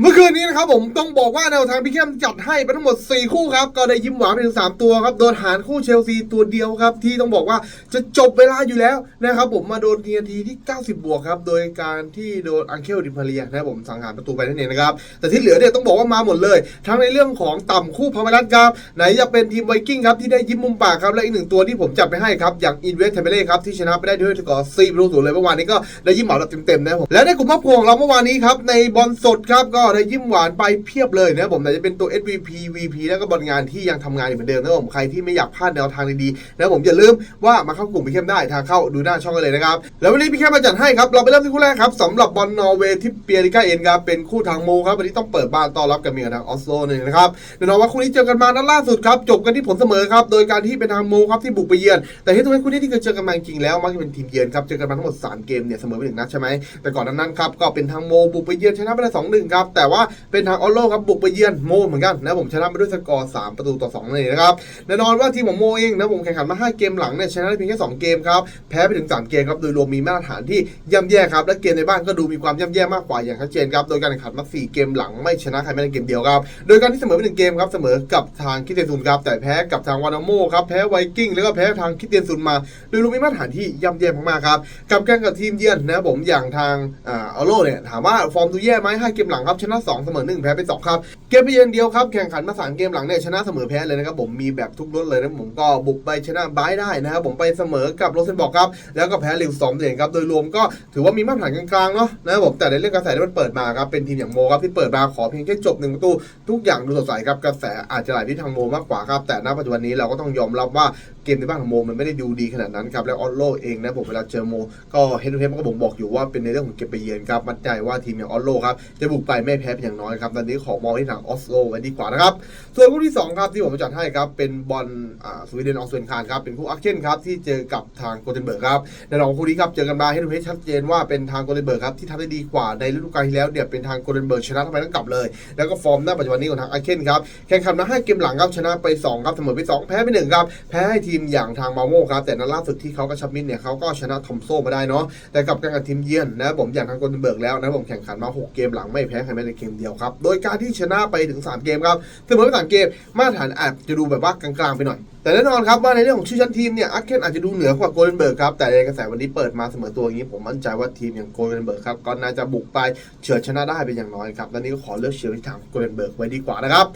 เมื่อคืนนี้นะครับผมต้องบอกว่าแนวทางพี่เข้มจัดให้ไปทั้งหมด 4 คู่ครับ ก็ได้ยิ้มหวานไปถึง 3 ตัวครับ โดนหารคู่เชลซีตัวเดียวครับ ที่ต้องบอกว่าจะจบเวลาอยู่แล้วนะครับผมมาโดนทีนาทีที่ 90 บวกครับ โดยการที่โดนอังเคลดิพาเรียนะครับผมสังหารประตูไปนั่นเองนะครับ แต่ที่เหลือเนี่ยต้องบอกว่ามาหมดเลย ทั้งในเรื่องของต่ำคู่พามารัตครับไหนจะเป็นทีมไวกิ้งครับที่ได้ยิ้มมุมปากครับและอีกหนึ่งตัวที่ผมจับไปให้ครับอย่างอินเวสเทเบเล่ครับที่ชนะไปได้ด้วยสกอร์4ประตูศูนย์เลยเมื่อวานนี้ก็ได้ยิ้มหวานแบบเต็มๆนะครับผมและในกลุ่มครอบครัวของเราเมื่อวานนี้ครับในบอลสดครับก็ได้ยิ้มหวานไปเพียบเลยนะครับผมไหนจะเป็นตัว SVP VP แล้วก็บอลงานที่ยังทำงานอยู่เหมือนเดิมนะครับผมใครที่ไม่อยากพลาดแนวทางดีๆนะครับผมอย่าลืมว่ามาเข้ากลุ่มพี่เข้มได้ทางเข้าดูหน้าช่องกันเลยนะครับแล้ววันนี้พี่เข้มมาจัดให้ครับเราไปเริ่มที่คู่แรกครับสำหรับบอลนอร์เวย์ที่เปียริก้าเอ็นครับเป็นคู่ทางโมครับวันนี้ต้องเปิดบ้านต้อนรับกับเมียทางออสโลนี่นะครับแน่นอนว่าคู่นี้เจอกันมานัดล่าสุดครับจบกันที่ผลเสมอครับโดยการที่เป็นทางโมครับที่บุกไปเยือน แต่ที่ตัวเป็นคู่นี้ที่เคยเจอกันมาจริงแล้วมักจะเป็นทีมเยือนครับเจอกันมาทั้งหมด3เกมเนี่ยเสมอไปหนึ่งนัดใช่ไหมแต่ก่อนนั้นครับก็เป็นทางโมบุกไปเยือนชนะไปได้สองหนึ่งครับแต่ว่าเป็นทางออโลครับบุกไปเยือนโมเหมือนกันนะผมชนะไปด้วยสกอร์3ประตูต่อ2เองนะครับแน่นอนว่าทีมของโมเองนะผมแข่งขันมา 5 เกมหลังเนี่ยชนะได้เพียงแค่2เกมครับแพ้ไปถึง 3 เกมครับโดยรวมมีมาตรฐานที่ย่ำแย่ครับและเกมในบ้านก็ดูมีความย่ำแย่มากกว่าอย่างชัดเจนครับโดยการแข่งขันมา 4 เกมหลังไม่ชนะใครไม่ได้เกมเดียวครับโดยการที่เสมอไปหนึ่งเกมครับเสมอกับทางคิเตียนซุนครับแต่แพ้กับทางวานาโมครับแพ้ไวกิ้งแล้วก็แพ้ทางคิเตียนซุนมาโดยรวมมีมาตรฐานที่ย่ำแย่มากๆครับกับการกับทีมเยือนนะผมอย่างทางอ่าออโลเนี่ยถามว่าฟอร์มดูแย่ไหมห้าเกมหลังครับชนะ2เสมอ1แพ้ไป2ครับเกมไปเยือนเดียวครับแข่งขันมาสามเกมหลังเนี่ยชนะเสมอแพ้เลยนะครับผมมีแบบทุกรสเลยนะผมก็บุกไปชนะบายได้นะครับผมไปเสมอกับโรเซนบอกครับแล้วก็แพ้ลิวสองเองครับโดยรวมก็ถือว่ามีมาตรฐานกลางๆเนาะนะครับผมแต่ในเรื่องกระแสที่มันเปิดมาครับเป็นทีมอย่างโมครับที่เปิดมาขอเพียงแค่จบหนึ่งประตูทุกอย่างดูสดใสครับกระแสอาจจะไหลที่ทางโมมากกว่าครับแต่ณปัจจุบันนี้เราก็ต้องยอมรับว่า เกมในบ้านของโมมันไม่ได้ดูดีขนาดนั้นครับแล้วออสโลเองนะผมเวลาเจอโม ก็เฮดทูเฮดมันก็บ่งบอกอยู่ว่าเป็นในเรื่องของเก็บไปเยือนครับมั่นใจว่าทีมอย่างออสโลครับจะบุกไปไม่แพ้เป็นอย่างน้อยครับตอนนี้ขอมองที่ทางออสโลไว้ดีกว่านะครับส่วนคู่ที่2ครับที่ผมจัดให้ครับเป็นบอลอ่าสวีเดนออกเซนคานครับเป็นคู่อาร์เคนครับที่เจอกับทางโกเทนเบิร์กครับในรองคู่นี้ครับเจอกันมาเฮดทูเฮดชัดเจนว่าเป็นทางโกเทนเบิร์กครับที่ทำได้ดีกว่าในฤดูกาลที่แล้วเนี่ยเป็นทางโกเทนเบิร์กชนะทำไมต้องกลับเลย แล้วก็ฟอร์มณปัจจุบันนี้ของทางอาร์เคนครับแข่งขันมา5เกมหลังครับชนะไป2ครับเสมอไป2แพ้ไป1ครับแพ้ให้ทีีมอย่างทางมาโมครับแต่นัดล่าสุดที่เขากระชับมิตรเนี่ยเขาก็ชนะทอมโซมาได้เนาะแต่กับการกับทีมเยือนนะผมอย่างทางโกลเดนเบิร์กแล้วนะผมแข่งขันมา 6 เกมหลังไม่แพ้ใครแม้แต่เกมเดียวครับโดยการที่ชนะไปถึง 3 เกมครับเสมอไปสามเกมมาตรฐานอาจจะดูแบบว่ากลางๆไปหน่อย แต่แน่นอนครับว่าในเรื่องของชื่อชั้นทีมเนี่ยอาร์เคนอาจจะดูเหนือกว่าโกลเดนเบิร์กครับ แต่ในกระแสวันนี้เปิดมาเสมอตัวอย่างนี้ ผมมั่นใจว่าทีมอย่างโกลเดนเบิร์กครับก็น่าจะบุกไปเฉือนชนะได้เป็นอย่างน้อยครับและนี่ก็ขอเลือกเชียร์ที่ทางโกลเดนเบิร์กไว้ดีกว่านะครับ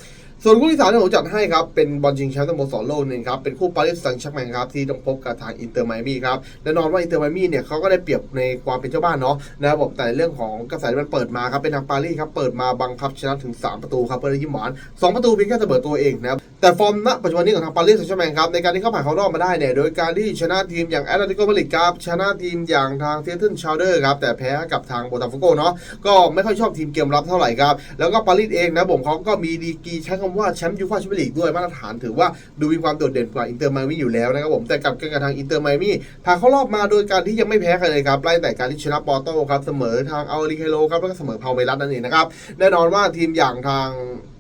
ส่วนคู่ที่สามที่ผมจัดให้ครับ เป็นบอลชิงแชมป์สโมสรโลกหนึ่งครับ เป็นคู่ปารีสแซงต์แชร์แมงครับ ที่ต้องพบกับทางอินเตอร์ไมอามี่ครับแน่นอนว่าอินเตอร์ไมอามี่เนี่ยเขาก็ได้เปรียบในความเป็นเจ้าบ้านเนาะนะครับผมแต่เรื่องของกระแสที่มันเปิดมาครับเป็นทางปารีสครับเปิดมาบังคับชนะถึง 3 ประตูครับเพื่อยิ้มหวาน2ประตูเพียงแค่เสมอตัวเองนะครับแต่ฟอร์มณปัจจุบันนี้ของทางปารีสแซงต์แชร์แมครับในการที่เขาผ่านเข้ารอบมาได้เนี่ยโดยการที่ชนะทีมอย่างแอตเลติโกมาดริดครับชนะทีมอย่างทางเทเทิลชาเดอร์ครับแต่แพ้กับทางโบตาฟโกเนาะก็ไม่ค่อยชอบทีมเกมรับเท่าไหร่ครับแล้วก็ปารีสเองนะผมเขาก็มีดีกีใช้คำว่าแชมป์ยูฟ่าแชมเปี้ยนลีกด้วยมาตรฐานถือว่าดูมีความโดดเด่นกว่าอินเตอร์ไมอามี่อยู่แล้วนะครับผมแต่กับการกับทางอินเตอร์ไมอามี่ผ่านเข้ารอบมาโดยการที่ยังไม่แพ้ใครเลยครับไล่แต่การที่ชนะปอร์โตครับเสมอทางอัลริเคโลครับแล้วก็เสมอพาวเมรัสนั่นเองนะครับแน่นอนว่าทีมอย่างทาง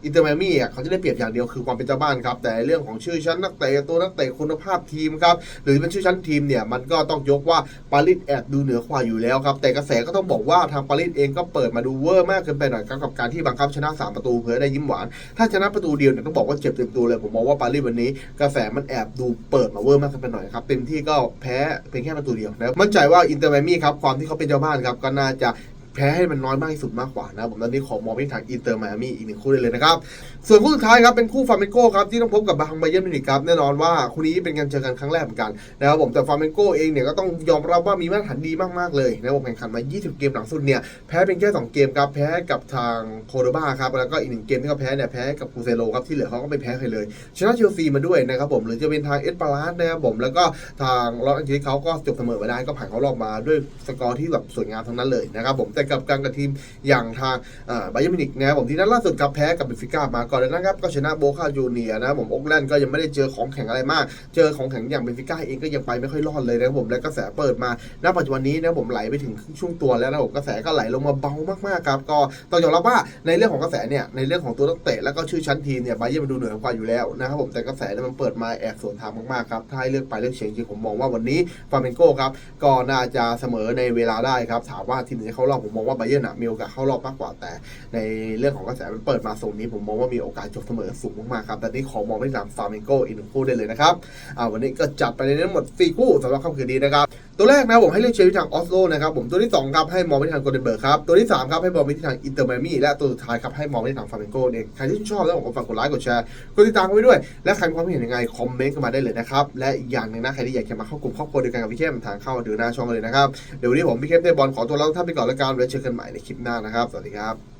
อินเตอร์ไมมี่อะเขาจะได้เปรียบอย่างเดียวคือความเป็นเจ้าบ้านครับ แต่เรื่องของชื่อชั้นนักเตะตัวนักเตะคุณภาพทีมครับ หรือเป็นชื่อชั้นทีมเนี่ย มันก็ต้องยกว่าปารีสแอบดูเหนือกว่าอยู่แล้วครับ แต่กระแสก็ต้องบอกว่าทางปารีสเองก็เปิดมาดูเวอร์มากเกินไปหน่อยครับกับการที่บังคับชนะสามประตูเพื่อได้ยิ้มหวาน ถ้าชนะประตูเดียวเนี่ยต้องบอกว่าเจ็บเต็มตัวเลย ผมมองว่าปารีสวันนี้ กระแสมันแอบดูเปิดมาเวอร์มากเกินไปหน่อยครับเต็มที่ก็แพ้เพียงแค่ประตูเดียวนะมั่นใจว่าอินเตอร์ไมมี่ครับความที่เขาเป็นเจ้าบ้านครับก็น่าจะ แพ้ให้มันน้อยมากที่สุดมากกว่านะผมตอนนี้ขอมองไปทางอินเตอร์ไมอามี่อีกหนึ่งคู่ได้เลยนะครับ ส่วนคู่สุดท้ายครับเป็นคู่ฟาร์เมนโก้ครับที่ต้องพบกับบาฮังไบเยร์นมินิกครับแน่นอนว่าคู่นี้เป็นการเจอกันครั้งแรกเหมือนกันนะครับผมแต่ฟาร์เมนโก้เองเนี่ยก็ต้องยอมรับว่ามีมาตรฐานดีมากๆเลยนะผมแข่งขันมา 20 เกมหลังสุดเนี่ยแพ้เป็นแค่ 2 เกมครับแพ้กับทางโคโดบาครับแล้วก็อีกหนึ่งเกมที่เขาแพ้เนี่ยแพ้กับคูเซโลครับที่เหลือเขาก็ไม่แพ้ใครเลยชนะเชลซีมาด้วยนะครับผมหรือจะเป็นทางเอสปาราสนะครับผมแล้วก็ทางลอสแอนเจลิสเขาก็จบเสมอมาได้ก็ผ่านเขารอบมาด้วยสกอร์ที่แบบสวยงามทั้งนั้นเลยนะครับผมแแต่กับการกับทีมอย่างทางไบเยอร์มินิกนะผมที่นัดล่าสุดครับแพ้กับเบนฟิก้ามาก่อนน้านั้นครับก็ชนะโบคาจูเนียนะผมโอกแลนด์ก็ยังไม่ได้เจอของแข็งอะไรมาก เจอของแข็งอย่างเบนฟิก้าเองก็ยังไปไม่ค่อยรอดเลยนะครับผมและกระแสเปิดมาณปัจจุบันนี้นะผมไหลไปถึงช่วงตัวแล้วนะผมกระแสก็ไหลลงมาเบามากๆครับก็ต้องยอมรับว่าในเรื่องของกระแสเนี่ยในเรื่องของตัวนักเตะแล้วก็ชื่อชั้นทีมเนี่ยไบเยอร์มันดูเหนือกว่าอยู่แล้วนะครับผมแต่กระแสเนี่ยมันเปิดมาแอบสวนทางมากๆครับถ้าให้เลือกไปเลือกเฉียงจริงผมมองว่าวันนี้ฟาเมนโกครับก็น่าจะเสมอในเวลาได้ครับถามว่าทีมไหนเข้ารอบผมผมมองว่าไบเยอร์นอะมีโอกาสเข้ารอบมากกว่าแต่ ในเรื่องของกระแสมันเปิดมาโซนนี้ผมมองว่ามีโอกาสจบเสมอสูงมากๆครับแต่นี่ขอมองไปทางฟาร์มิงโกอีกหนึ่งคู่ได้เลยนะครับอ่าวันนี้ก็จัดไปในนั้นหมด4คู่สำหรับค่ำคืนนี้นะครับ ตัวแรกนะผมให้เลือกเชียร์ไปทางออสโลนะครับผมตัวที่2ครับให้มองไปที่ทางโกลเด้นเบิร์กครับตัวที่3ครับให้มองไปที่ทางอินเตอร์ไมมี่และตัวสุดท้ายครับให้มองไปที่ทางฟาร์มิงโกเองใครที่ชอบแล้วผมก็ฝากกดไลค์กดแชร์กดติดตามกันไว้ด้วย และใครมีความคิดเห็นยังไงคอมเมนต์กันมาได้เลยนะครับและอีกอย่างหนึ่งนะใครที่อยากจะมาเข้ากลุ่มครอบครัวเดียวกันกับพี่เข้มทางเข้าดูหน้าช่องเลยนะครับเดี๋ยววันนี้ผมพี่เข้มเทพบอลขอตัวลาทุกท่านไปก่อนแล้วกันไว้เจอกันใหม่ในคลิปหน้านะครับสวัสดีครับ